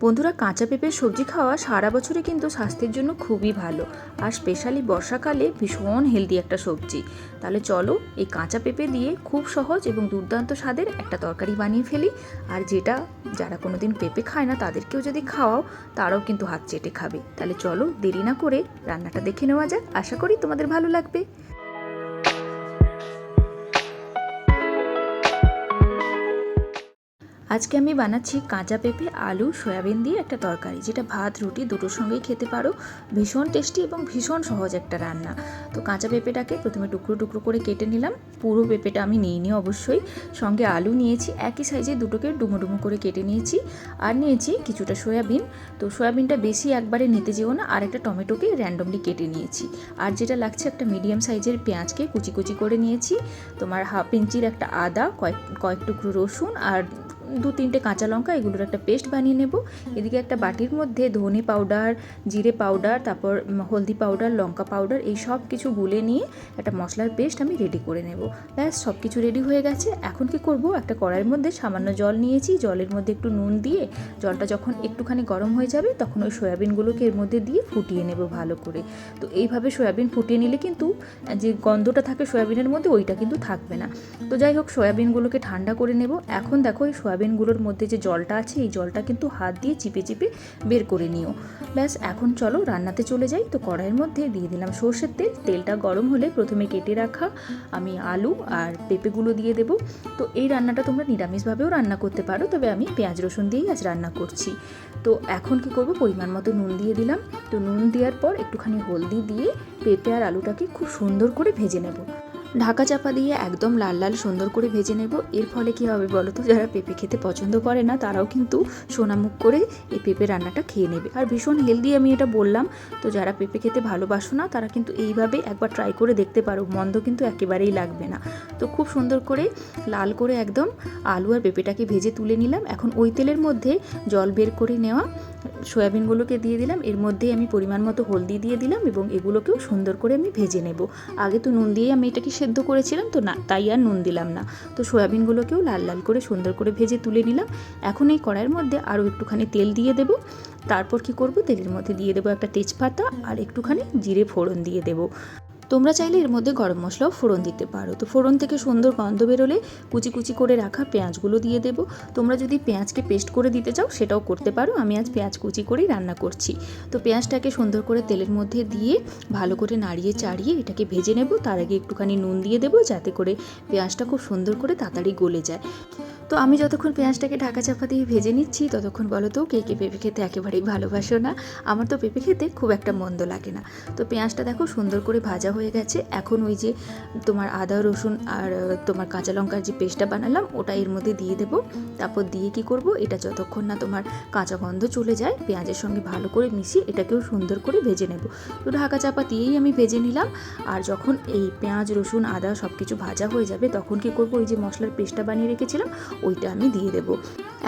বন্ধুরা কাঁচা পেঁপের সবজি খাওয়া সারা বছরই কিন্তু স্বাস্থ্যের জন্য খুবই ভালো। আর স্পেশালি বর্ষাকালে ভীষণ হেলদি একটা সবজি। তাহলে চলো এই কাঁচা পেঁপে দিয়ে খুব সহজ এবং দুর্দান্ত স্বাদের একটা তরকারি বানিয়ে ফেলি। আর যেটা যারা কোনো দিন পেঁপে খায় না, তাদেরকেও যদি খাওয়াও, তারাও কিন্তু হাত চেটে খাবে। তাহলে চলো দেরি না করে রান্নাটা দেখে নেওয়া যাক। আশা করি তোমাদের ভালো লাগবে। আজকে আমি বানাচ্ছি কাঁচা পেঁপে, আলু, সয়াবিন দিয়ে একটা তরকারি, যেটা ভাত, রুটি দুটোর সঙ্গেই খেতে পারো। ভীষণ টেস্টি এবং ভীষণ সহজ একটা রান্না। তো কাঁচা পেঁপেটাকে প্রথমে টুকরো টুকরো করে কেটে নিলাম। পুরো পেঁপেটা আমি নিইনি অবশ্যই। সঙ্গে আলু নিয়েছি, একই সাইজে দুটোকে ডুমো ডুমো করে কেটে নিয়েছি। আর নিয়েছি কিছুটা সয়াবিন। তো সয়াবিনটা বেশি একবারে নিতে যেও না, আর একটা টমেটোকে র্যান্ডমলি কেটে নিয়েছি। আর যেটা লাগছে একটা মিডিয়াম সাইজের পেঁয়াজকে কুচি কুচি করে নিয়েছি। তোমার হাফ ইঞ্চির একটা আদা, কয়েক কয়েক টুকরো রসুন আর দু তিনটে কাঁচা লঙ্কা, এগুলোর একটা পেস্ট বানিয়ে নেব। এদিকে একটা বাটির মধ্যে ধনে পাউডার, জিরে পাউডার, তারপর হলদি পাউডার, লঙ্কা পাউডার, এই সব কিছু গুলে নিয়ে একটা মশলার পেস্ট আমি রেডি করে নেব। ব্যাস, সব কিছু রেডি হয়ে গেছে। এখন কি করব? একটা কড়াইয়ের মধ্যে সামান্য জল নিয়েছি। জলের মধ্যে একটু নুন দিয়ে জলটা যখন একটুখানি গরম হয়ে যাবে, তখন ওই সয়াবিনগুলোকে এর মধ্যে দিয়ে ফুটিয়ে নেব ভালো করে। তো এইভাবে সয়াবিন ফুটিয়ে নিলে কিন্তু যে গন্ধটা থাকে সয়াবিনের মধ্যে, ওইটা কিন্তু থাকবে না। তো যাই হোক, সয়াবিনগুলোকে ঠান্ডা করে নেব। এখন দেখো, এই সয়াবিনগুলোর মধ্যে যে জলটা আছে, এই জলটা কিন্তু হাত দিয়ে চিপে চিপে বের করে নিও। ব্যাস, এখন চলো রান্নাতে চলে যাই। তো কড়াইয়ের মধ্যে দিয়ে দিলাম সর্ষের তেল। তেলটা গরম হলে প্রথমে কেটে রাখা আমি আলু আর পেঁপেগুলো দিয়ে দেবো। তো এই রান্নাটা তোমরা নিরামিষভাবেও রান্না করতে পারো, তবে আমি পেঁয়াজ রসুন দিয়েই আজ রান্না করছি। তো এখন কি করব? পরিমাণ মতো নুন দিয়ে দিলাম। তো নুন দেওয়ার পর একটুখানি হলদি দিয়ে পেঁপে আর আলুটাকে খুব সুন্দর করে ভেজে নেব। ঢাকা চাপা দিয়ে একদম লাল লাল সুন্দর করে ভেজে নেব। এর ফলে কি হবে বলো তো? যারা পেঁপে খেতে পছন্দ করে না, তারাও কিন্তু সোনামুখ করে এই পেঁপে রান্নাটা খেয়ে নেবে। আর ভীষণ হেলদি আমি এটা বললাম। তো যারা পেঁপে খেতে ভালোবাসো না, তারা কিন্তু এইভাবে একবার ট্রাই করে দেখতে পারো। মন্দ কিন্তু একেবারেই লাগবে না। তো খুব সুন্দর করে লাল করে একদম আলু আর পেঁপেটাকে ভেজে তুলে নিলাম। এখন ওই তেলের মধ্যে জল বের করে নেওয়া সয়াবিনগুলোকে দিয়ে দিলাম। এর মধ্যে আমি পরিমাণ মতো হলদি দিয়ে দিলাম এবং এগুলোকেও সুন্দর করে আমি ভেজে নেব। আগে তো নুন দিয়েই আমি এটাকে সেদ্ধ করেছিলাম, তো না, তাই আর নুন দিলাম না। তো সয়াবিনগুলোকেও লাল লাল করে সুন্দর করে ভেজে তুলে নিলাম। এখন এই কড়াইয়ের মধ্যে আরও একটুখানি তেল দিয়ে দেবো। তারপর কি করব? তেলের মধ্যে দিয়ে দেবো একটা তেজপাতা আর একটুখানি জিরে ফোড়ন দিয়ে দেবো। তোমরা চাইলে এর মধ্যে গরম মশলাও ফোড়ন দিতে পারো। তো ফোড়ন থেকে সুন্দর গন্ধ বেরোলে কুচি কুচি করে রাখা পেঁয়াজগুলো দিয়ে দেবো। তোমরা যদি পেঁয়াজকে পেস্ট করে দিতে চাও, সেটাও করতে পারো। আমি আজ পেঁয়াজ কুচি করেই রান্না করছি। তো পেঁয়াজটাকে সুন্দর করে তেলের মধ্যে দিয়ে ভালো করে নাড়িয়ে চাড়িয়ে এটাকে ভেজে নেব। তার আগে একটুখানি নুন দিয়ে দেবো, যাতে করে পেঁয়াজটা খুব সুন্দর করে তাড়াতাড়ি গলে যায়। তো আমি যতক্ষণ পেঁয়াজটাকে ঢাকা চাপা দিয়ে ভেজে নিচ্ছি, ততক্ষণ বলো তো কে কে পেঁপে খেতে একেবারেই ভালোবাসো না। আমার তো পেঁপে খেতে খুব একটা মন্দ লাগে না। তো পেঁয়াজটা দেখো সুন্দর করে ভাজা হয়ে গেছে। এখন ওই যে তোমার আদা, রসুন আর তোমার কাঁচা লঙ্কার যে পেস্টটা বানালাম, ওটা এর মধ্যে দিয়ে দেবো। তারপর দিয়ে কি করব? এটা যতক্ষণ না তোমার কাঁচা গন্ধ চলে যায়, পেঁয়াজের সঙ্গে ভালো করে মিশিয়ে এটাকেও সুন্দর করে ভেজে নেব। তো ঢাকা চাপা দিয়েই আমি ভেজে নিলাম। আর যখন এই পেঁয়াজ, রসুন, আদা সব কিছু ভাজা হয়ে যাবে, তখন কি করব? ওই যে মশলার পেস্টটা বানিয়ে রেখেছিলাম ওইটা আমি দিয়ে দেবো।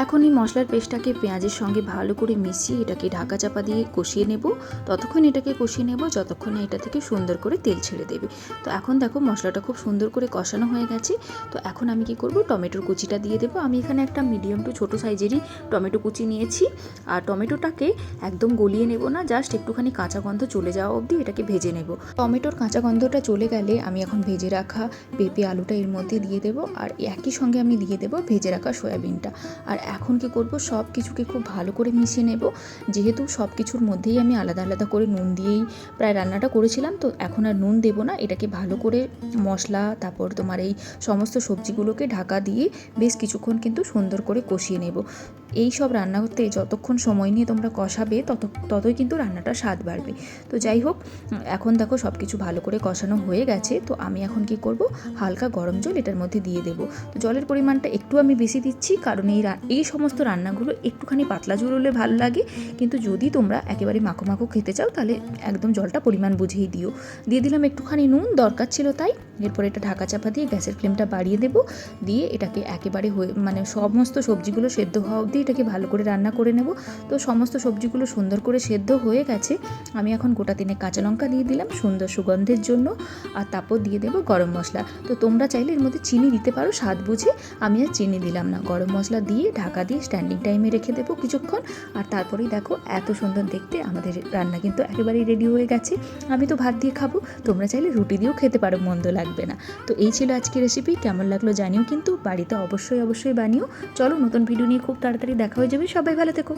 এখন এই মশলার পেস্টটাকে পেঁয়াজের সঙ্গে ভালো করে মিশিয়ে এটাকে ঢাকা চাপা দিয়ে কষিয়ে নেব। ততক্ষণ এটাকে কষিয়ে নেব, যতক্ষণ এটা থেকে সুন্দর করে তেল ছেড়ে দেবে। তো এখন দেখো মশলাটা খুব সুন্দর করে কষানো হয়ে গেছে। তো এখন আমি কি করব, টমেটোর কুচিটা দিয়ে দেবো। আমি এখানে একটা মিডিয়াম টু ছোটো সাইজেরই টমেটো কুচি নিয়েছি। আর টমেটোটাকে একদম গলিয়ে নেব না, জাস্ট একটুখানি কাঁচা গন্ধ চলে যাওয়া অবধি এটাকে ভেজে নেব। টমেটোর কাঁচা গন্ধটা চলে গেলে আমি এখন ভেজে রাখা পেঁপে, আলুটা এর মধ্যে দিয়ে দেবো। আর একই সঙ্গে আমি দিয়ে দেবো ভেজে রাখা সয়াবিনটা। আর এখন কি করব, সব কিছুকে খুব ভালো করে মিশিয়ে নেব। যেহেতু সব কিছুর মধ্যেই আমি আলাদা আলাদা করে নুন দিয়েই প্রায় রান্নাটা করেছিলাম, তো এখন আর নুন দেবো না। এটাকে ভালো করে মশলা, তারপর তোমার এই সমস্ত সবজিগুলোকে ঢাকা দিয়ে বেশ কিছুক্ষণ কিন্তু সুন্দর করে কষিয়ে নেব। এই সব রান্না করতে যতক্ষণ সময় নিয়ে তোমরা কষাবে, তত, ততই কিন্তু রান্নাটা স্বাদ বাড়বে। তো যাই হোক, এখন দেখো সব কিছু ভালো করে কষানো হয়ে গেছে। তো আমি এখন কি করব? হালকা গরম জল এটার মধ্যে দিয়ে দেবো। তো জলের পরিমাণটা একটু আমি বেশি দিচ্ছি, কারণ এই এই সমস্ত রান্নাগুলো একটুখানি পাতলা ঝোল হলে ভালো লাগে। কিন্তু যদি তোমরা একেবারে মাখো মাখো খেতে চাও, তাহলে একদম জলটা পরিমাণ বুঝেই দিও। দিয়ে দিলাম একটুখানি নুন, দরকার ছিল তাই। এরপর এটা ঢাকা চাপা দিয়ে গ্যাসের ফ্লেমটা বাড়িয়ে দেবো। দিয়ে এটাকে একেবারে হয়ে মানে সমস্ত সবজিগুলো সেদ্ধ হওয়া অবধি এটাকে ভালো করে রান্না করে নেব। তো সমস্ত সবজিগুলো সুন্দর করে সেদ্ধ হয়ে গেছে। আমি এখন গোটা তিনে কাঁচা লঙ্কা দিয়ে দিলাম সুন্দর সুগন্ধের জন্য। আর তারপর দিয়ে দেবো গরম মশলা। তো তোমরা চাইলে এর মধ্যে চিনি দিতে পারো, স্বাদ বুঝে। আমি আর চিনি দিলাম না। গরম মশলা দিয়ে ঢাকা দিয়ে স্ট্যান্ডিং টাইমে রেখে দেবো কিছুক্ষণ। আর তারপরেই দেখো এত সুন্দর দেখতে আমাদের রান্না কিন্তু একেবারেই রেডি হয়ে গেছে। আমি তো ভাত দিয়ে খাব। তোমরা চাইলে রুটি দিয়েও খেতে পারো, মন্দ লাগবে না। তো এই ছিল আজকে রেসিপি কেমন লাগল জানিও কিন্তু বাড়িতে অবশ্যই অবশ্যই বানিও। চলো নতুন ভিডিও নিয়ে খুব তাড়াতাড়ি দেখা হয়ে যাবে। সবাই ভালো থেকো।